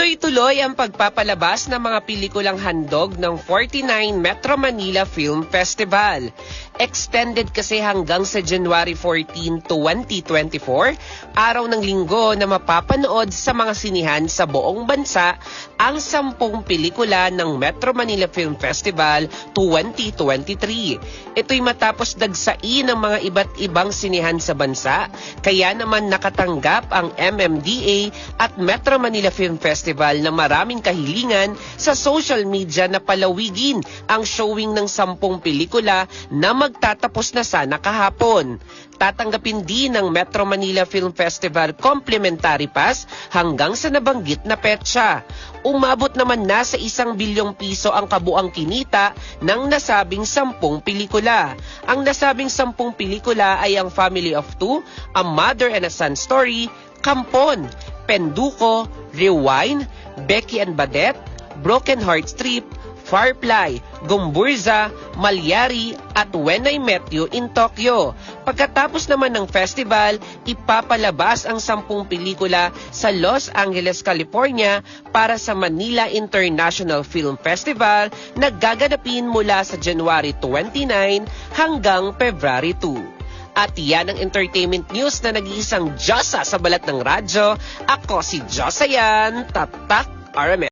Tuloy-tuloy ang pagpapalabas ng mga pelikulang handog ng 49 Metro Manila Film Festival. Extended kasi hanggang sa January 14, 2024, araw ng linggo na mapapanood sa mga sinihan sa buong bansa ang sampung pelikula ng Metro Manila Film Festival 2023. Ito'y matapos dagsain ng mga iba't ibang sinihan sa bansa, kaya naman nakatanggap ang MMDA at Metro Manila Film Festival na maraming kahilingan sa social media na palawigin ang showing ng sampung pelikula na magtatapos na sana kahapon. Tatanggapin din ng Metro Manila Film Festival complimentary pass hanggang sa nabanggit na petsa. Umabot naman na sa isang bilyong piso ang kabuang kinita ng nasabing sampung pelikula. Ang nasabing sampung pelikula ay ang Family of Two, A Mother and a Son Story, Kampon, Penduko, Rewind, Becky and Badet, Broken Heart Strip, Firefly, Gumburza, Malyari at When I Met You in Tokyo. Pagkatapos naman ng festival, ipapalabas ang sampung pelikula sa Los Angeles, California para sa Manila International Film Festival na gaganapin mula sa January 29 hanggang February 2. At yan ang entertainment news na nag-iisang Diyosa sa balat ng radyo. Ako si Diyosa yan, Tatak RMS.